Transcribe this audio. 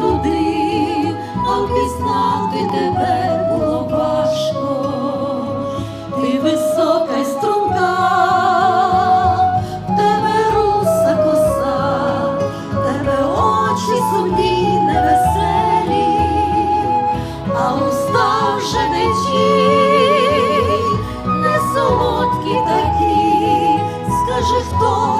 труди, а впізнати тебе було важко, ти висока й струнка, в тебе руса коса, в тебе очі сумні, невеселі, а уста вже не ті, не солодкі такі, скажи, хто